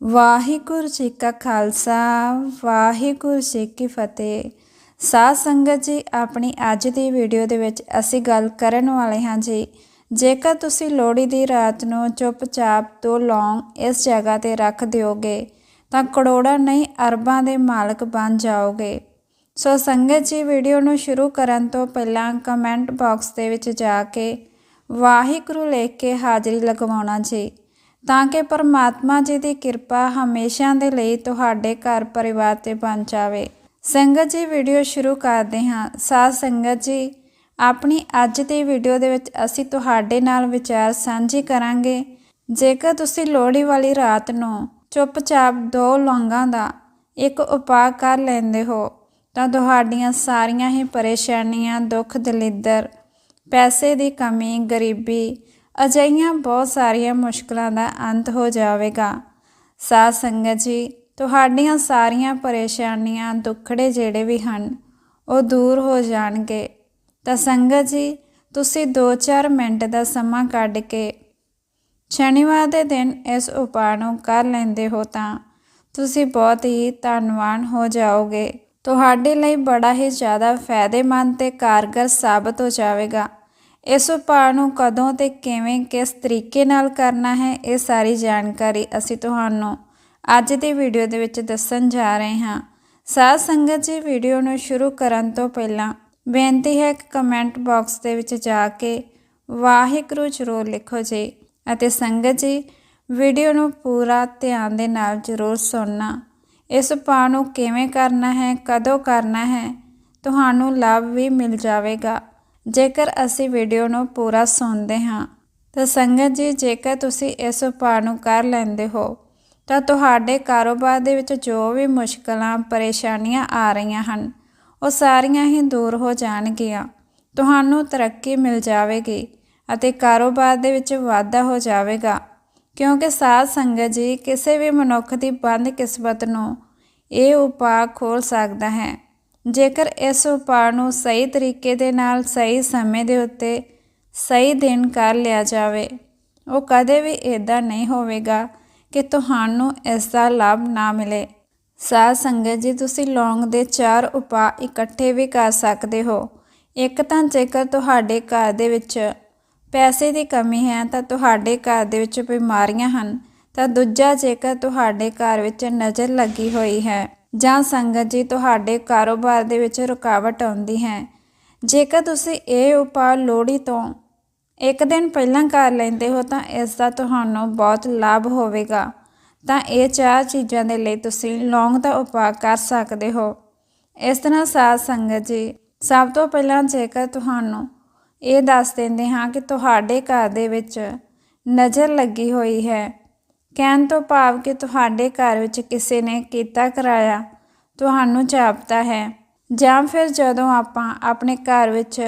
ਵਾਹਿਗੁਰੂ ਜੀ ਕਾ ਖਾਲਸਾ, ਵਾਹਿਗੁਰੂ ਜੀ ਕੀ ਫਤਿਹ। ਸਾਧ ਸੰਗਤ ਜੀ, ਆਪਣੀ ਅੱਜ ਦੀ ਵੀਡੀਓ ਦੇ ਵਿੱਚ ਅਸੀਂ ਗੱਲ ਕਰਨ ਵਾਲੇ ਹਾਂ ਜੀ, ਜੇਕਰ ਤੁਸੀਂ ਲੋਹੜੀ ਦੀ ਰਾਤ ਨੂੰ ਚੁੱਪਚਾਪ ਤੋਂ ਲੌਂਗ ਇਸ ਜਗ੍ਹਾ ਤੇ ਰੱਖ ਦਿਓਗੇ, ਤਾਂ ਕਰੋੜਾਂ ਨਹੀਂ, ਅਰਬਾਂ ਦੇ ਮਾਲਕ ਬਣ ਜਾਓਗੇ। ਸੋ ਸੰਗਤ ਜੀ, ਵੀਡੀਓ ਨੂੰ ਸ਼ੁਰੂ ਕਰਨ ਤੋਂ ਪਹਿਲਾਂ ਕਮੈਂਟ ਬਾਕਸ ਦੇ ਵਿੱਚ ਜਾ ਕੇ ਵਾਹਿਗੁਰੂ ਲਿਖ ਕੇ ਹਾਜ਼ਰੀ ਲਗਵਾਉਣਾ ਜੀ। ਤਾਂ ਕਿ ਪਰਮਾਤਮਾ ਜੀ ਦੀ ਕਿਰਪਾ ਹਮੇਸ਼ਾ ਦੇ ਲਈ ਤੁਹਾਡੇ ਘਰ ਪਰਿਵਾਰ ਤੇ ਬਣ ਜਾਵੇ। ਸੰਗਤ ਜੀ, ਵੀਡੀਓ ਸ਼ੁਰੂ ਕਰਦੇ ਹਾਂ। ਸਾਧ ਸੰਗਤ ਜੀ, ਆਪਣੀ ਅੱਜ ਦੀ ਵੀਡੀਓ ਦੇ ਵਿੱਚ ਅਸੀਂ ਤੁਹਾਡੇ ਨਾਲ ਵਿਚਾਰ ਸਾਂਝੀ ਕਰਾਂਗੇ। ਜੇਕਰ ਤੁਸੀਂ ਲੋਹੜੀ ਵਾਲੀ ਰਾਤ ਨੂੰ ਚੁੱਪਚਾਪ ਦੋ ਲੌਂਗਾਂ ਦਾ ਇੱਕ ਉਪਾਅ ਕਰ ਲੈਂਦੇ ਹੋ, ਤਾਂ ਤੁਹਾਡੀਆਂ ਸਾਰੀਆਂ ਹੀ ਪਰੇਸ਼ਾਨੀਆਂ, ਦੁੱਖ, ਦਲਿੱਦਰ, ਪੈਸੇ ਦੀ ਕਮੀ, ਗਰੀਬੀ ਅਜਿਹੀਆਂ ਬਹੁਤ ਸਾਰੀਆਂ ਮੁਸ਼ਕਲਾਂ ਦਾ ਅੰਤ ਹੋ ਜਾਵੇਗਾ। ਸਾਧ ਸੰਗਤ ਜੀ, ਤੁਹਾਡੀਆਂ ਸਾਰੀਆਂ ਪਰੇਸ਼ਾਨੀਆਂ ਦੁੱਖੜੇ ਜਿਹੜੇ ਵੀ ਹਨ, ਉਹ ਦੂਰ ਹੋ ਜਾਣਗੇ। ਤਾਂ ਸੰਗਤ ਜੀ, ਤੁਸੀਂ 2-4 ਮਿੰਟ ਦਾ ਸਮਾਂ ਕੱਢ ਕੇ ਸ਼ਨੀਵਾਰ ਦੇ ਦਿਨ ਇਸ ਉਪਾਅ ਨੂੰ ਕਰ ਲੈਂਦੇ ਹੋ ਤਾਂ ਤੁਸੀਂ ਬਹੁਤ ਹੀ ਧੰਨਵਾਨ ਹੋ ਜਾਓਗੇ। ਤੁਹਾਡੇ ਲਈ ਬੜਾ ਹੀ ਜ਼ਿਆਦਾ ਫਾਇਦੇਮੰਦ ਤੇ ਕਾਰਗਰ ਸਾਬਤ ਹੋ ਜਾਵੇਗਾ। ਇਸ ਉਪਾਅ ਨੂੰ ਕਦੋਂ ਤੇ ਕਿਵੇਂ, ਕਿਸ ਤਰੀਕੇ ਨਾਲ ਕਰਨਾ ਹੈ, ਇਹ ਸਾਰੀ ਜਾਣਕਾਰੀ ਅਸੀਂ ਤੁਹਾਨੂੰ ਅੱਜ ਦੀ ਵੀਡੀਓ ਦੇ ਵਿੱਚ ਦੱਸਣ ਜਾ ਰਹੇ ਹਾਂ। ਸਾਧ ਸੰਗਤ ਜੀ, ਵੀਡੀਓ ਨੂੰ ਸ਼ੁਰੂ ਕਰਨ ਤੋਂ ਪਹਿਲਾਂ ਬੇਨਤੀ ਹੈ ਕਿ ਕਮੈਂਟ ਬਾਕਸ ਦੇ ਵਿੱਚ ਜਾ ਕੇ ਵਾਹਿਗੁਰੂ ਜ਼ਰੂਰ ਲਿਖੋ ਜੀ ਅਤੇ ਸੰਗਤ ਜੀ, ਵੀਡੀਓ ਨੂੰ ਪੂਰਾ ਧਿਆਨ ਦੇ ਨਾਲ ਜ਼ਰੂਰ ਸੁਣਨਾ। ਇਸ ਉਪਾਅ ਨੂੰ ਕਿਵੇਂ ਕਰਨਾ ਹੈ, ਕਦੋਂ ਕਰਨਾ ਹੈ, ਤੁਹਾਨੂੰ ਲਾਭ ਵੀ ਮਿਲ ਜਾਵੇਗਾ। ਜੇਕਰ ਅਸੀਂ ਵੀਡੀਓ ਨੂੰ ਪੂਰਾ ਸੁਣਦੇ ਹਾਂ, ਤਾਂ ਸੰਗਤ ਜੀ, ਜੇਕਰ ਤੁਸੀਂ ਇਸ ਉਪਾਅ ਨੂੰ ਕਰ ਲੈਂਦੇ ਹੋ, ਤਾਂ ਤੁਹਾਡੇ ਕਾਰੋਬਾਰ ਦੇ ਵਿੱਚ ਜੋ ਵੀ ਮੁਸ਼ਕਲਾਂ, ਪਰੇਸ਼ਾਨੀਆਂ ਆ ਰਹੀਆਂ ਹਨ, ਉਹ ਸਾਰੀਆਂ ਹੀ ਦੂਰ ਹੋ ਜਾਣਗੀਆਂ। ਤੁਹਾਨੂੰ ਤਰੱਕੀ ਮਿਲ ਜਾਵੇਗੀ ਅਤੇ ਕਾਰੋਬਾਰ ਦੇ ਵਿੱਚ ਵਾਧਾ ਹੋ ਜਾਵੇਗਾ। ਕਿਉਂਕਿ ਸਾਧ ਸੰਗਤ ਜੀ, ਕਿਸੇ ਵੀ ਮਨੁੱਖ ਦੀ ਬੰਦ ਕਿਸਮਤ ਨੂੰ ਇਹ ਉਪਾਅ ਖੋਲ ਸਕਦਾ ਹੈ। ਜੇਕਰ ਇਸ ਉਪਾਅ ਨੂੰ ਸਹੀ ਤਰੀਕੇ ਦੇ ਨਾਲ ਸਹੀ ਸਮੇਂ ਦੇ ਉੱਤੇ ਸਹੀ ਦਿਨ ਕਰ ਲਿਆ ਜਾਵੇ, ਉਹ ਕਦੇ ਵੀ ਇਦਾਂ ਨਹੀਂ ਹੋਵੇਗਾ ਕਿ ਤੁਹਾਨੂੰ ਇਸ ਦਾ ਲਾਭ ਨਾ ਮਿਲੇ। ਸਾਧ ਸੰਗਤ ਜੀ, ਤੁਸੀਂ ਲੌਂਗ ਦੇ ਚਾਰ ਉਪਾਅ ਇਕੱਠੇ ਵੀ ਕਰ ਸਕਦੇ ਹੋ। ਇੱਕ ਤਾਂ ਜੇਕਰ ਤੁਹਾਡੇ ਘਰ ਦੇ ਵਿੱਚ ਪੈਸੇ ਦੀ ਕਮੀ ਹੈ ਤਾਂ ਤੁਹਾਡੇ ਘਰ ਦੇ ਵਿੱਚ ਬਿਮਾਰੀਆਂ ਹਨ, ਤਾਂ ਦੂਜਾ ਜੇਕਰ ਤੁਹਾਡੇ ਘਰ ਵਿੱਚ ਨਜ਼ਰ ਲੱਗੀ ਹੋਈ ਹੈ ਜਾਂ ਸੰਗਤ ਜੀ ਤੁਹਾਡੇ ਕਾਰੋਬਾਰ ਦੇ ਵਿੱਚ ਰੁਕਾਵਟ ਆਉਂਦੀ ਹੈ। ਜੇਕਰ ਤੁਸੀਂ ਇਹ ਉਪਾਅ ਲੋੜੀ ਤੋਂ ਇੱਕ ਦਿਨ ਪਹਿਲਾਂ ਕਰ ਲੈਂਦੇ ਹੋ ਤਾਂ ਇਸ ਦਾ ਤੁਹਾਨੂੰ ਬਹੁਤ ਲਾਭ ਹੋਵੇਗਾ। ਤਾਂ ਇਹ ਚਾਰ ਚੀਜ਼ਾਂ ਦੇ ਲਈ ਤੁਸੀਂ ਲੌਂਗ ਦਾ ਉਪਾਅ ਕਰ ਸਕਦੇ ਹੋ। ਇਸ ਤਰ੍ਹਾਂ ਸਾਧ ਸੰਗਤ ਜੀ, ਸਭ ਤੋਂ ਪਹਿਲਾਂ ਜੇਕਰ ਤੁਹਾਨੂੰ ਇਹ ਦੱਸ ਦਿੰਦੇ ਹਾਂ ਕਿ ਤੁਹਾਡੇ ਘਰ ਦੇ ਵਿੱਚ ਨਜ਼ਰ ਲੱਗੀ ਹੋਈ ਹੈ ਕਹਿਣ ਤੋਂ ਭਾਵ ਕਿ ਤੁਹਾਡੇ ਘਰ ਵਿੱਚ ਕਿਸੇ ਨੇ ਕੀਤਾ ਕਰਾਇਆ, ਤੁਹਾਨੂੰ ਜਾਪਦਾ ਹੈ। ਜਾਂ ਫਿਰ ਜਦੋਂ ਆਪਾਂ ਆਪਣੇ ਘਰ ਵਿੱਚ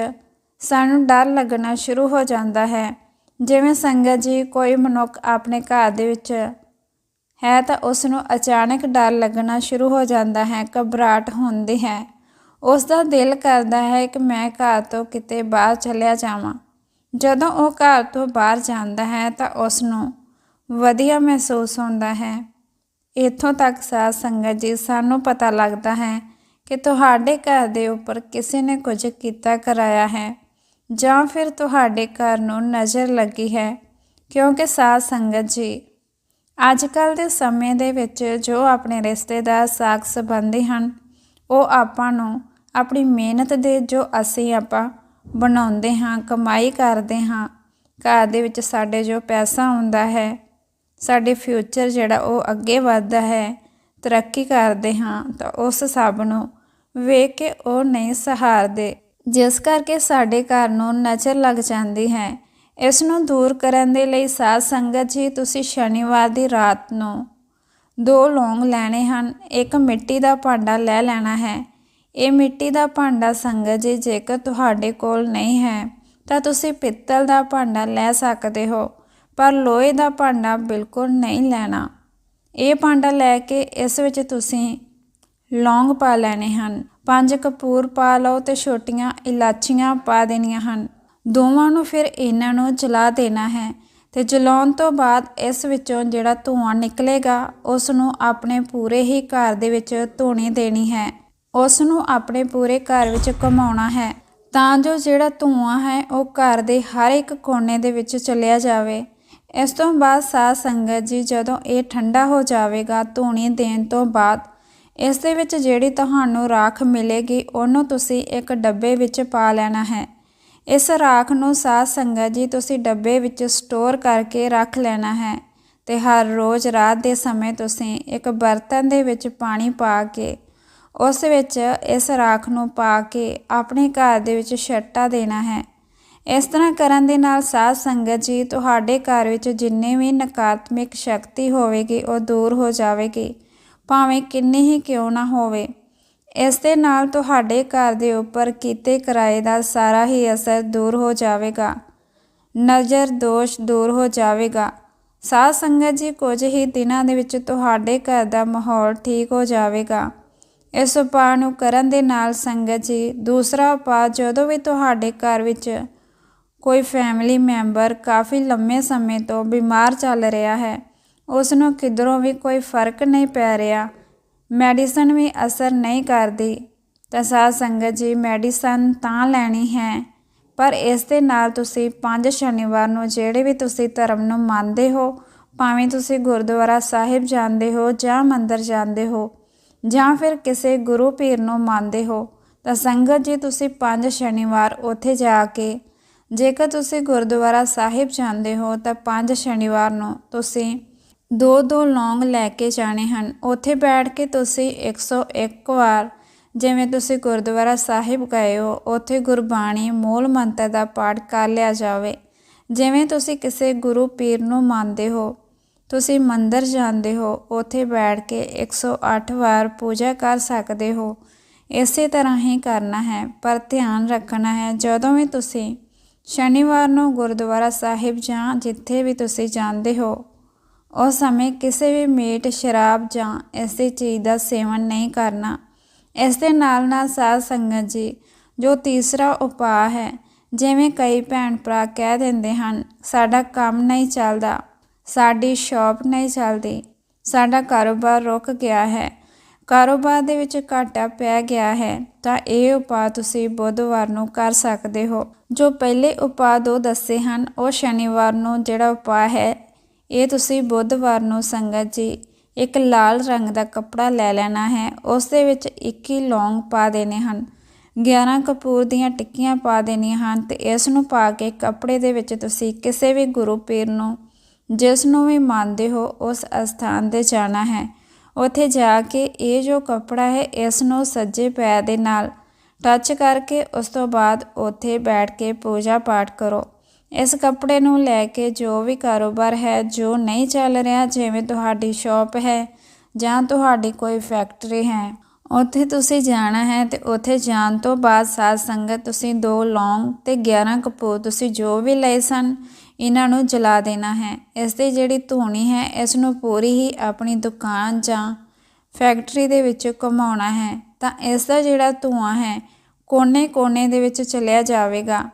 ਸਾਨੂੰ ਡਰ ਲੱਗਣਾ ਸ਼ੁਰੂ ਹੋ ਜਾਂਦਾ ਹੈ, ਜਿਵੇਂ ਸੰਗਤ ਜੀ ਕੋਈ ਮਨੁੱਖ ਆਪਣੇ ਘਰ ਦੇ ਵਿੱਚ ਹੈ ਤਾਂ ਉਸ ਨੂੰ ਅਚਾਨਕ ਡਰ ਲੱਗਣਾ ਸ਼ੁਰੂ ਹੋ ਜਾਂਦਾ ਹੈ, ਘਬਰਾਹਟ ਹੁੰਦੀ ਹੈ। ਉਸ ਦਾ ਦਿਲ ਕਰਦਾ ਹੈ ਕਿ ਮੈਂ ਘਰ ਤੋਂ ਕਿਤੇ ਬਾਹਰ ਚੱਲਿਆ ਜਾਵਾਂ। ਜਦੋਂ ਉਹ ਘਰ ਤੋਂ ਬਾਹਰ ਜਾਂਦਾ ਹੈ ਤਾਂ ਉਸ ਨੂੰ ਵਧੀਆ ਮਹਿਸੂਸ ਹੁੰਦਾ ਹੈ। ਇੱਥੋਂ ਤੱਕ ਸਾਧ ਸੰਗਤ ਜੀ, ਸਾਨੂੰ ਪਤਾ ਲੱਗਦਾ ਹੈ ਕਿ ਤੁਹਾਡੇ ਘਰ ਦੇ ਉੱਪਰ ਕਿਸੇ ਨੇ ਕੁਝ ਕੀਤਾ, ਕਰਾਇਆ ਹੈ ਜਾਂ ਫਿਰ ਤੁਹਾਡੇ ਘਰ ਨੂੰ ਨਜ਼ਰ ਲੱਗੀ ਹੈ। ਕਿਉਂਕਿ ਸਾਧ ਸੰਗਤ ਜੀ ਅੱਜ ਕੱਲ ਦੇ ਸਮੇਂ ਦੇ ਵਿੱਚ ਜੋ ਆਪਣੇ ਰਿਸ਼ਤੇਦਾਰ ਸਾਖ ਸੰਬੰਧੀ ਹਨ, ਉਹ ਆਪਾਂ ਨੂੰ ਆਪਣੀ ਮਿਹਨਤ ਦੇ ਜੋ ਅਸੀਂ ਆਪਾਂ ਬਣਾਉਂਦੇ ਹਾਂ, ਕਮਾਈ ਕਰਦੇ ਹਾਂ, ਘਰ ਦੇ ਵਿੱਚ ਸਾਡੇ ਜੋ ਪੈਸਾ ਆਉਂਦਾ ਹੈ ਸਾਡੇ ਫਿਊਚਰ ਜਿਹੜਾ ਉਹ ਅੱਗੇ ਵੱਧਦਾ ਹੈ, ਤਰੱਕੀ ਕਰਦੇ ਹਾਂ, ਤਾਂ ਉਸ ਸਭ ਨੂੰ ਵੇਖ ਕੇ ਉਹ ਨਹੀਂ ਸਹਾਰਦੇ। ਜਿਸ ਕਰਕੇ ਸਾਡੇ ਘਰ ਨੂੰ ਨਜ਼ਰ ਲੱਗ ਜਾਂਦੀ ਹੈ। ਇਸ ਨੂੰ ਦੂਰ ਕਰਨ ਦੇ ਲਈ ਸਾਧ ਸੰਗਤ ਜੀ, ਤੁਸੀਂ ਸ਼ਨੀਵਾਰ ਦੀ ਰਾਤ ਨੂੰ ਦੋ ਲੌਂਗ ਲੈਣੇ ਹਨ। ਇੱਕ ਮਿੱਟੀ ਦਾ ਭਾਂਡਾ ਲੈ ਲੈਣਾ ਹੈ। ਇਹ ਮਿੱਟੀ ਦਾ ਭਾਂਡਾ ਸੰਗਤ ਜੀ, ਜੇਕਰ ਤੁਹਾਡੇ ਕੋਲ ਨਹੀਂ ਹੈ, ਤਾਂ ਤੁਸੀਂ ਪਿੱਤਲ ਦਾ ਭਾਂਡਾ ਲੈ ਸਕਦੇ ਹੋ। ਪਰ ਲੋਹੇ ਦਾ ਭਾਂਡਾ ਬਿਲਕੁਲ ਨਹੀਂ ਲੈਣਾ। ਇਹ ਭਾਂਡਾ ਲੈ ਕੇ ਇਸ ਵਿੱਚ ਤੁਸੀਂ ਲੌਂਗ ਪਾ ਲੈਣੇ ਹਨ। ਪੰਜ ਕਪੂਰ ਪਾ ਲਓ ਤੇ ਛੋਟੀਆਂ ਇਲਾਚੀਆਂ ਪਾ ਦੇਣੀਆਂ ਹਨ। ਦੋਵਾਂ ਨੂੰ ਫਿਰ ਇਹਨਾਂ ਨੂੰ ਜਲਾ ਦੇਣਾ ਹੈ ਤੇ ਜਲਾਉਣ ਤੋਂ ਬਾਅਦ ਇਸ ਵਿੱਚੋਂ ਜਿਹੜਾ ਧੂਆਂ ਨਿਕਲੇਗਾ, ਉਸ ਨੂੰ ਆਪਣੇ ਪੂਰੇ ਹੀ ਘਰ ਦੇ ਵਿੱਚ ਧੂਣੀ ਦੇਣੀ ਹੈ। ਉਸ ਨੂੰ ਆਪਣੇ ਪੂਰੇ ਘਰ ਵਿੱਚ ਘੁਮਾਉਣਾ ਹੈ ਤਾਂ ਜੋ ਜਿਹੜਾ ਧੂਆਂ ਹੈ, ਉਹ ਘਰ ਦੇ ਹਰ ਇੱਕ ਕੋਨੇ ਦੇ ਵਿੱਚ ਚਲਿਆ ਜਾਵੇ। ਇਸ ਤੋਂ ਬਾਅਦ ਸਾਧ ਸੰਗਤ ਜੀ, ਜਦੋਂ ਇਹ ਠੰਡਾ ਹੋ ਜਾਵੇਗਾ ਧੂਣੀ ਦੇਣ ਤੋਂ ਬਾਅਦ, ਇਸ ਦੇ ਵਿੱਚ ਜਿਹੜੀ ਤੁਹਾਨੂੰ ਰਾਖ ਮਿਲੇਗੀ, ਉਹਨੂੰ ਤੁਸੀਂ ਇੱਕ ਡੱਬੇ ਵਿੱਚ ਪਾ ਲੈਣਾ ਹੈ। ਇਸ ਰਾਖ ਨੂੰ ਸਾਧ ਸੰਗਤ ਜੀ, ਤੁਸੀਂ ਡੱਬੇ ਵਿੱਚ ਸਟੋਰ ਕਰਕੇ ਰੱਖ ਲੈਣਾ ਹੈ ਤੇ ਹਰ ਰੋਜ਼ ਰਾਤ ਦੇ ਸਮੇਂ ਤੁਸੀਂ ਇੱਕ ਬਰਤਨ ਦੇ ਵਿੱਚ ਪਾਣੀ ਪਾ ਕੇ, ਉਸ ਵਿੱਚ ਇਸ ਰਾਖ ਨੂੰ ਪਾ ਕੇ ਆਪਣੇ ਘਰ ਦੇ ਵਿੱਚ ਛੱਟਾ ਦੇਣਾ ਹੈ। ਇਸ ਤਰ੍ਹਾਂ ਕਰਨ ਦੇ ਨਾਲ ਸਾਧ ਸੰਗਤ ਜੀ ਤੁਹਾਡੇ ਘਰ ਵਿੱਚ ਜਿੰਨੇ ਵੀ ਨਕਾਰਾਤਮਕ ਸ਼ਕਤੀ ਹੋਵੇਗੀ, ਉਹ ਦੂਰ ਹੋ ਜਾਵੇਗੀ। ਭਾਵੇਂ ਕਿੰਨੇ ਹੀ ਕਿਉਂ ਨਾ ਹੋਵੇ। ਇਸ ਦੇ ਨਾਲ ਤੁਹਾਡੇ ਘਰ ਦੇ ਉੱਪਰ ਕੀਤੇ ਕਿਰਾਏ ਦਾ ਸਾਰਾ ਹੀ ਅਸਰ ਦੂਰ ਹੋ ਜਾਵੇਗਾ। ਨਜ਼ਰ ਦੋਸ਼ ਦੂਰ ਹੋ ਜਾਵੇਗਾ। ਸਾਧ ਸੰਗਤ ਜੀ, ਕੁਝ ਹੀ ਦਿਨਾਂ ਦੇ ਵਿੱਚ ਤੁਹਾਡੇ ਘਰ ਦਾ ਮਾਹੌਲ ਠੀਕ ਹੋ ਜਾਵੇਗਾ। ਇਸ ਉਪਾਅ ਨੂੰ ਕਰਨ ਦੇ ਨਾਲ ਸੰਗਤ ਜੀ, ਦੂਸਰਾ ਉਪਾਅ ਜਦੋਂ ਵੀ ਤੁਹਾਡੇ ਘਰ ਵਿੱਚ ਕੋਈ ਫੈਮਿਲੀ ਮੈਂਬਰ ਕਾਫੀ ਲੰਮੇ ਸਮੇਂ ਤੋਂ ਬਿਮਾਰ ਚੱਲ ਰਿਹਾ ਹੈ। ਉਸ ਨੂੰ ਕਿਧਰੋਂ ਵੀ ਕੋਈ ਫ਼ਰਕ ਨਹੀਂ ਪੈ ਰਿਹਾ। ਮੈਡੀਸਨ ਵੀ ਅਸਰ ਨਹੀਂ ਕਰਦੀ। ਤਾਂ ਸਾਧ ਸੰਗਤ ਜੀ ਮੈਡੀਸਨ ਤਾਂ ਲੈਣੀ ਹੈ, ਪਰ ਇਸ ਦੇ ਨਾਲ ਤੁਸੀਂ ਪੰਜ ਸ਼ਨੀਵਾਰ ਨੂੰ ਜਿਹੜੇ ਵੀ ਤੁਸੀਂ ਧਰਮ ਨੂੰ ਮੰਨਦੇ ਹੋ, ਭਾਵੇਂ ਤੁਸੀਂ ਗੁਰਦੁਆਰਾ ਸਾਹਿਬ ਜਾਂਦੇ ਹੋ ਜਾਂ ਮੰਦਰ ਜਾਂਦੇ ਹੋ, ਜਾਂ ਫਿਰ ਕਿਸੇ ਗੁਰੂ ਪੀਰ ਨੂੰ ਮੰਨਦੇ ਹੋ, ਤਾਂ ਸੰਗਤ ਜੀ, ਤੁਸੀਂ ਪੰਜ ਸ਼ਨੀਵਾਰ ਉੱਥੇ ਜਾ ਕੇ ਜੇਕਰ ਤੁਸੀਂ ਗੁਰਦੁਆਰਾ ਸਾਹਿਬ ਜਾਂਦੇ ਹੋ ਤਾਂ ਪੰਜ ਸ਼ਨੀਵਾਰ ਨੂੰ ਤੁਸੀਂ ਦੋ ਦੋ ਲੌਂਗ ਲੈ ਕੇ ਜਾਣੇ ਹਨ। ਉੱਥੇ ਬੈਠ ਕੇ ਤੁਸੀਂ 101 ਵਾਰ ਜਿਵੇਂ ਤੁਸੀਂ ਗੁਰਦੁਆਰਾ ਸਾਹਿਬ ਗਏ ਹੋ, ਉੱਥੇ ਗੁਰਬਾਣੀ ਮੂਲ ਮੰਤਰ ਦਾ ਪਾਠ ਕਰ ਲਿਆ ਜਾਵੇ। ਜਿਵੇਂ ਤੁਸੀਂ ਕਿਸੇ ਗੁਰੂ ਪੀਰ ਨੂੰ ਮੰਨਦੇ ਹੋ, ਤੁਸੀਂ ਮੰਦਰ ਜਾਂਦੇ ਹੋ, ਉੱਥੇ ਬੈਠ ਕੇ 108 ਵਾਰ ਪੂਜਾ ਕਰ ਸਕਦੇ ਹੋ। ਇਸੇ ਤਰ੍ਹਾਂ ਹੀ ਕਰਨਾ ਹੈ, ਪਰ ਧਿਆਨ ਰੱਖਣਾ ਹੈ, ਜਦੋਂ ਵੀ ਤੁਸੀਂ ਸ਼ਨੀਵਾਰ ਨੂੰ ਗੁਰਦੁਆਰਾ ਸਾਹਿਬ ਜਾਂ ਜਿੱਥੇ ਵੀ ਤੁਸੀਂ ਜਾਂਦੇ ਹੋ ਉਸ ਸਮੇਂ ਕਿਸੇ ਵੀ ਮੀਟ, ਸ਼ਰਾਬ ਜਾਂ ਐਸੀ ਚੀਜ਼ ਦਾ ਸੇਵਨ ਨਹੀਂ ਕਰਨਾ। ਇਸ ਦੇ ਨਾਲ ਨਾਲ ਸਾਧ ਸੰਗਤ ਜੀ, ਜੋ ਤੀਸਰਾ ਉਪਾਅ ਹੈ, ਜਿਵੇਂ ਕਈ ਭੈਣ ਭਰਾ ਕਹਿ ਦਿੰਦੇ ਹਨ, ਸਾਡਾ ਕੰਮ ਨਹੀਂ ਚੱਲਦਾ, ਸਾਡੀ ਸ਼ਾਪ ਨਹੀਂ ਚੱਲਦੀ, ਸਾਡਾ ਕਾਰੋਬਾਰ ਰੁਕ ਗਿਆ ਹੈ। ਕਾਰੋਬਾਰ ਦੇ ਵਿੱਚ ਘਾਟਾ ਪੈ ਗਿਆ ਹੈ, ਤਾਂ ਇਹ ਉਪਾਅ ਤੁਸੀਂ ਬੁੱਧਵਾਰ ਨੂੰ ਕਰ ਸਕਦੇ ਹੋ। ਜੋ ਪਹਿਲੇ ਉਪਾਅ ਦੋ ਦੱਸੇ ਹਨ, ਉਹ ਸ਼ਨੀਵਾਰ ਨੂੰ ਜਿਹੜਾ ਉਪਾਅ ਹੈ, ਇਹ ਤੁਸੀਂ ਬੁੱਧਵਾਰ ਨੂੰ ਸੰਗਤ ਜੀ ਇੱਕ ਲਾਲ ਰੰਗ ਦਾ ਕੱਪੜਾ ਲੈ ਲੈਣਾ ਹੈ, ਉਸ ਦੇ ਵਿੱਚ 21 ਲੌਂਗ ਪਾ ਦੇਣੇ ਹਨ। 11 ਕਪੂਰ ਦੀਆਂ ਟਿੱਕੀਆਂ ਪਾ ਦੇਣੀਆਂ ਹਨ ਤੇ ਇਸ ਨੂੰ ਪਾ ਕੇ ਕੱਪੜੇ ਦੇ ਵਿੱਚ ਤੁਸੀਂ ਕਿਸੇ ਵੀ ਗੁਰੂ ਪੀਰ ਨੂੰ, ਜਿਸ ਨੂੰ ਵੀ ਮੰਨਦੇ ਹੋ, ਉਸ ਅਸਥਾਨ ਤੇ ਜਾਣਾ ਹੈ। ਉੱਥੇ ਜਾ ਕੇ ਇਹ ਜੋ ਕੱਪੜਾ ਹੈ, ਇਸ ਨੂੰ ਸੱਜੇ ਪੈਰ ਦੇ ਨਾਲ ਟੱਚ ਕਰਕੇ ਉਸ ਤੋਂ ਬਾਅਦ ਉੱਥੇ ਬੈਠ ਕੇ ਪੂਜਾ ਪਾਠ ਕਰੋ। ਇਸ ਕੱਪੜੇ ਨੂੰ ਲੈ ਕੇ ਜੋ ਵੀ ਕਾਰੋਬਾਰ ਹੈ, ਜੋ ਨਹੀਂ ਚੱਲ ਰਿਹਾ, ਜਿਵੇਂ ਤੁਹਾਡੀ ਸ਼ਾਪ ਹੈ ਜਾਂ ਤੁਹਾਡੀ ਕੋਈ ਫੈਕਟਰੀ ਹੈ, ਉੱਥੇ ਤੁਸੀਂ ਜਾਣਾ ਹੈ ਤੇ ਉੱਥੇ ਜਾਣ ਤੋਂ ਬਾਅਦ ਸਾਧ ਸੰਗਤ ਤੁਸੀਂ ਦੋ ਲੌਂਗ ਤੇ 11 ਕਪੂਰ ਤੁਸੀਂ ਜੋ ਵੀ ਲਏ ਸਨ ਇਹਨਾਂ ਨੂੰ ਜਲਾ ਦੇਣਾ ਹੈ। ਇਸ ਦੀ ਜਿਹੜੀ ਧੂਣੀ ਹੈ, ਇਸ ਨੂੰ ਪੂਰੀ ਹੀ ਆਪਣੀ ਦੁਕਾਨ ਜਾਂ ਫੈਕਟਰੀ ਦੇ ਵਿੱਚ ਘੁਮਾਉਣਾ ਹੈ। ਤਾਂ ਇਸ ਦਾ ਜਿਹੜਾ ਧੂਆਂ ਹੈ, ਕੋਨੇ-ਕੋਨੇ ਦੇ ਵਿੱਚ ਚਲਿਆ ਜਾਵੇਗਾ।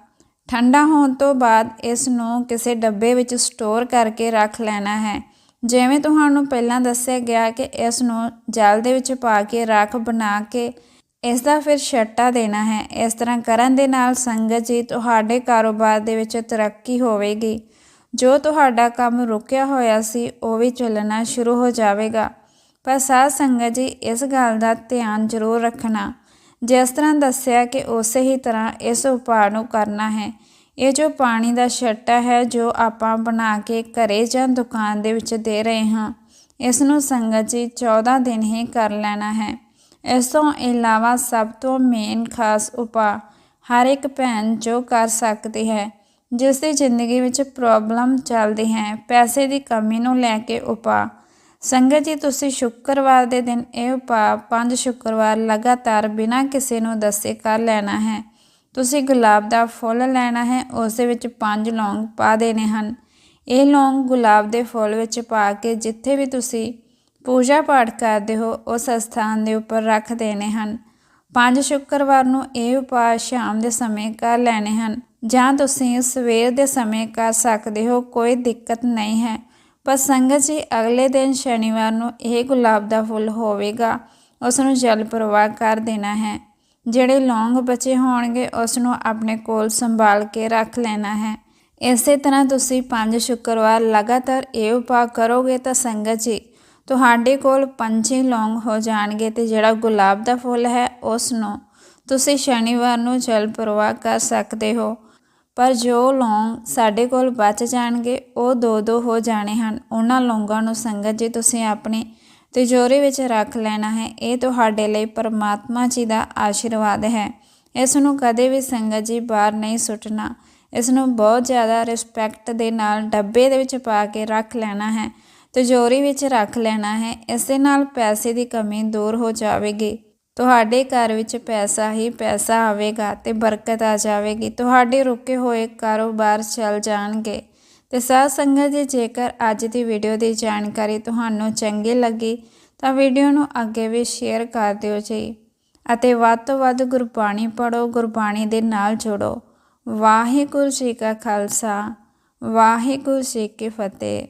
ਠੰਡਾ ਹੋਣ ਤੋਂ ਬਾਅਦ ਇਸ ਨੂੰ ਕਿਸੇ ਡੱਬੇ ਵਿੱਚ ਸਟੋਰ ਕਰਕੇ ਰੱਖ ਲੈਣਾ ਹੈ। ਜਿਵੇਂ ਤੁਹਾਨੂੰ ਪਹਿਲਾਂ ਦੱਸਿਆ ਗਿਆ ਕਿ ਇਸ ਨੂੰ ਜਲ ਦੇ ਵਿੱਚ ਪਾ ਕੇ, ਰੱਖ ਬਣਾ ਕੇ ਇਸ ਦਾ ਫਿਰ ਛੱਟਾ ਦੇਣਾ ਹੈ। ਇਸ ਤਰ੍ਹਾਂ ਕਰਨ ਦੇ ਨਾਲ ਸੰਗਤ ਜੀ ਤੁਹਾਡੇ ਕਾਰੋਬਾਰ ਦੇ ਵਿੱਚ ਤਰੱਕੀ ਹੋਵੇਗੀ। ਜੋ ਤੁਹਾਡਾ ਕੰਮ ਰੁਕਿਆ ਹੋਇਆ ਸੀ, ਉਹ ਵੀ ਚੱਲਣਾ ਸ਼ੁਰੂ ਹੋ ਜਾਵੇਗਾ। ਪਰ ਸਾਧ ਸੰਗਤ ਜੀ, ਇਸ ਗੱਲ ਦਾ ਧਿਆਨ ਜ਼ਰੂਰ ਰੱਖਣਾ। ਜਿਸ ਤਰ੍ਹਾਂ ਦੱਸਿਆ ਕਿ ਉਸੇ ਹੀ ਤਰ੍ਹਾਂ ਇਸ ਉਪਾਅ ਨੂੰ ਕਰਨਾ ਹੈ। ਇਹ ਜੋ ਪਾਣੀ ਦਾ ਛੱਟਾ ਹੈ, ਜੋ ਆਪਾਂ ਬਣਾ ਕੇ ਘਰੇ ਜਾਂ ਦੁਕਾਨ ਦੇ ਵਿੱਚ ਦੇ ਰਹੇ ਹਾਂ, ਇਸ ਨੂੰ ਸੰਗਤ ਜੀ 14 ਦਿਨ ਹੀ ਕਰ ਲੈਣਾ ਹੈ। ਇਸ ਤੋਂ ਇਲਾਵਾ ਸਭ ਤੋਂ ਮੇਨ ਖਾਸ ਉਪਾਅ ਹਰ ਇੱਕ ਭੈਣ ਜੋ ਕਰ ਸਕਦੀ ਹੈ, ਜਿਸ ਦੀ ਜ਼ਿੰਦਗੀ ਵਿੱਚ ਪ੍ਰੋਬਲਮ ਚੱਲਦੀ ਹੈ, ਪੈਸੇ ਦੀ ਕਮੀ ਨੂੰ ਲੈ ਕੇ ਉਪਾਅ। ਸੰਗਤ ਜੀ, ਤੁਸੀਂ ਸ਼ੁੱਕਰਵਾਰ ਦੇ ਦਿਨ ਇਹ ਉਪਾਅ ਪੰਜ ਸ਼ੁੱਕਰਵਾਰ ਲਗਾਤਾਰ ਬਿਨਾਂ ਕਿਸੇ ਨੂੰ ਦੱਸੇ ਕਰ ਲੈਣਾ ਹੈ। ਤੁਸੀਂ ਗੁਲਾਬ ਦਾ ਫੁੱਲ ਲੈਣਾ ਹੈ, ਉਸ ਦੇ ਵਿੱਚ ਪੰਜ ਲੌਂਗ ਪਾ ਦੇਣੇ ਹਨ। ਇਹ ਲੌਂਗ ਗੁਲਾਬ ਦੇ ਫੁੱਲ ਵਿੱਚ ਪਾ ਕੇ ਜਿੱਥੇ ਵੀ ਤੁਸੀਂ ਪੂਜਾ ਪਾਠ ਕਰਦੇ ਹੋ, ਉਸ ਸਥਾਨ ਦੇ ਉੱਪਰ ਰੱਖ ਦੇਣੇ ਹਨ। ਪੰਜ ਸ਼ੁੱਕਰਵਾਰ ਨੂੰ ਇਹ ਉਪਾਅ ਸ਼ਾਮ ਦੇ ਸਮੇਂ ਕਰ ਲੈਣੇ ਹਨ। ਜਾਂ ਤੁਸੀਂ ਸਵੇਰ ਦੇ ਸਮੇਂ ਕਰ ਸਕਦੇ ਹੋ, ਕੋਈ ਦਿੱਕਤ ਨਹੀਂ ਹੈ। ਪਰ ਸੰਗਤ ਜੀ, ਅਗਲੇ ਦਿਨ ਸ਼ਨੀਵਾਰ ਨੂੰ ਇਹ ਗੁਲਾਬ ਦਾ ਫੁੱਲ ਹੋਵੇਗਾ। ਉਸ ਨੂੰ ਜਲ ਪ੍ਰਵਾਹ ਕਰ ਦੇਣਾ ਹੈ। ਜਿਹੜੇ ਲੌਂਗ ਬਚੇ ਹੋਣਗੇ, ਉਸ ਨੂੰ ਆਪਣੇ ਕੋਲ ਸੰਭਾਲ ਕੇ ਰੱਖ ਲੈਣਾ ਹੈ। ਇਸੇ ਤਰ੍ਹਾਂ ਤੁਸੀਂ ਪੰਜ ਸ਼ੁੱਕਰਵਾਰ ਲਗਾਤਾਰ ਇਹ ਉਪਾਅ ਕਰੋਗੇ ਤਾਂ ਸੰਗਤ ਜੀ ਤੁਹਾਡੇ ਕੋਲ ਪੰਜ ਲੌਂਗ ਹੋ ਜਾਣਗੇ ਤੇ ਜਿਹੜਾ ਗੁਲਾਬ ਦਾ ਫੁੱਲ ਹੈ, ਉਸ ਨੂੰ ਤੁਸੀਂ ਸ਼ਨੀਵਾਰ ਨੂੰ ਜਲ ਪ੍ਰਵਾਹ ਕਰ ਸਕਦੇ ਹੋ। ਪਰ ਜੋ ਲੌਂਗ ਸਾਡੇ ਕੋਲ ਬਚ ਜਾਣਗੇ, ਉਹ ਦੋ ਦੋ ਹੋ ਜਾਣੇ ਹਨ। ਉਹਨਾਂ ਲੌਂਗਾਂ ਨੂੰ ਸੰਗਤ ਜੀ ਤੁਸੀਂ ਆਪਣੀ ਤਿਜੋਰੀ ਵਿੱਚ ਰੱਖ ਲੈਣਾ ਹੈ। ਇਹ ਤੁਹਾਡੇ ਲਈ ਪਰਮਾਤਮਾ ਜੀ ਦਾ ਆਸ਼ੀਰਵਾਦ ਹੈ। ਇਸ ਨੂੰ ਕਦੇ ਵੀ ਸੰਗਤ ਜੀ ਬਾਹਰ ਨਹੀਂ ਸੁੱਟਣਾ। ਇਸ ਨੂੰ ਬਹੁਤ ਜ਼ਿਆਦਾ ਰਿਸਪੈਕਟ ਦੇ ਨਾਲ ਡੱਬੇ ਦੇ ਵਿੱਚ ਪਾ ਕੇ ਰੱਖ ਲੈਣਾ ਹੈ। ਤਿਜੋਰੀ ਵਿੱਚ ਰੱਖ ਲੈਣਾ ਹੈ। ਇਸ ਦੇ ਨਾਲ ਪੈਸੇ ਦੀ ਕਮੀ ਦੂਰ ਹੋ ਜਾਵੇਗੀ। ਤੁਹਾਡੇ ਘਰ ਵਿੱਚ ਪੈਸਾ ਹੀ ਪੈਸਾ ਆਵੇਗਾ ਤੇ ਬਰਕਤ ਆ ਜਾਵੇਗੀ। ਤੁਹਾਡੇ ਰੁਕੇ ਹੋਏ ਕਾਰੋਬਾਰ ਚੱਲ ਜਾਣਗੇ। ਤੇ ਸਾਧ ਸੰਗਤ ਜੀ, ਜੇਕਰ ਅੱਜ ਦੀ ਵੀਡੀਓ ਦੀ ਜਾਣਕਾਰੀ ਤੁਹਾਨੂੰ ਚੰਗੀ ਲੱਗੀ, ਤਾਂ ਵੀਡੀਓ ਨੂੰ ਅੱਗੇ ਵੀ ਸ਼ੇਅਰ ਕਰ ਦਿਓ ਜੀ। ਅਤੇ ਵੱਧ ਤੋਂ ਵੱਧ ਗੁਰਬਾਣੀ ਪੜੋ ਗੁਰਬਾਣੀ ਦੇ ਨਾਲ ਜੁੜੋ। ਵਾਹਿਗੁਰੂ ਜੀ ਕਾ ਖਾਲਸਾ, ਵਾਹਿਗੁਰੂ ਜੀ ਕੀ ਫਤਿਹ।